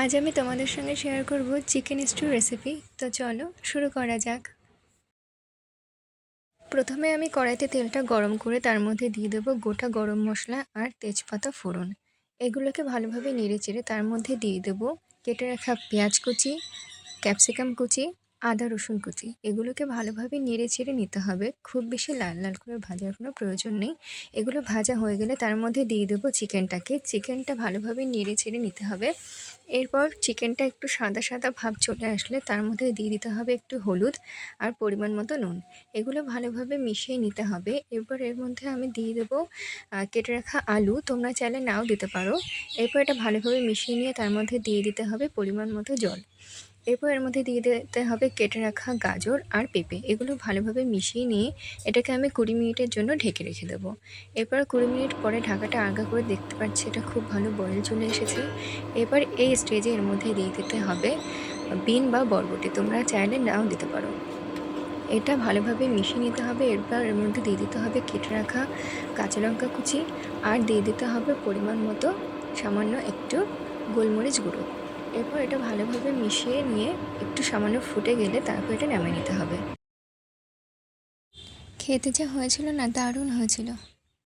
আজ আমি তোমাদের সঙ্গে শেয়ার করব চিকেন স্টু রেসিপি তো চলো, শুরু করা যাক। প্রথমে আমি কড়াইতে তেলটা গরম করে তার মধ্যে দিয়ে দেবো গোটা গরম মশলা আর তেজপাতা ফোড়ন। এগুলোকে ভালোভাবে নেড়ে চেড়ে তার মধ্যে দিয়ে দেবো। কেটে রাখা পেঁয়াজ কুচি, ক্যাপসিকাম কুচি আদা, রসুন কুচি, এগুলোকে ভালোভাবে নেড়ে চেড়ে নিতে হবে। খুব বেশি লাল লাল করে ভাজার কোনো প্রয়োজন নেই। এগুলো ভাজা হয়ে গেলে তার মধ্যে দিয়ে দেবো চিকেনটাকে। চিকেনটা ভালোভাবে নেড়ে চেড়ে নিতে হবে। এরপর চিকেনটা একটু সাদা সাদা ভাব চলে আসলে তার মধ্যে দিয়ে দিতে হবে একটু হলুদ আর পরিমাণ মতো নুন। এগুলো ভালোভাবে মিশিয়ে নিতে হবে। এরপর এর মধ্যে আমি দিয়ে দেবো কেটে রাখা আলু। তোমরা চাইলে নাও দিতে পারো। এরপর এটা ভালোভাবে মিশিয়ে নিয়ে তার মধ্যে দিয়ে দিতে হবে পরিমাণ মতো জল। এরপর এর মধ্যে দিয়ে দিতে হবে কেটে রাখা গাজর আর পেঁপে। এগুলো ভালোভাবে মিশিয়ে নিয়ে এটাকে আমি কুড়ি মিনিটের জন্য ঢেকে রেখে দেবো। এরপর কুড়ি মিনিট পরে ঢাকাটা আলগা করে দেখতে পাচ্ছি এটা খুব ভালো বয়েল চলে এসেছে। এবার এই স্টেজে এর মধ্যে দিয়ে দিতে হবে বিন বা বরবটি। তোমরা চাইলে নাও দিতে পারো। এটা ভালোভাবে মিশিয়ে নিতে হবে। এরপর এর মধ্যে দিয়ে দিতে হবে কেটে রাখা কাঁচা লঙ্কা কুচি। আর দিয়ে দিতে হবে পরিমাণ মতো সামান্য একটু গোলমরিচ গুঁড়ো। এরপর এটা ভালোভাবে মিশিয়ে নিয়ে একটু সামান্য ফুটে গেলে তারপর এটা নামিয়ে নিতে হবে। খেতে যা হয়েছিল না দারুণ হয়েছিল।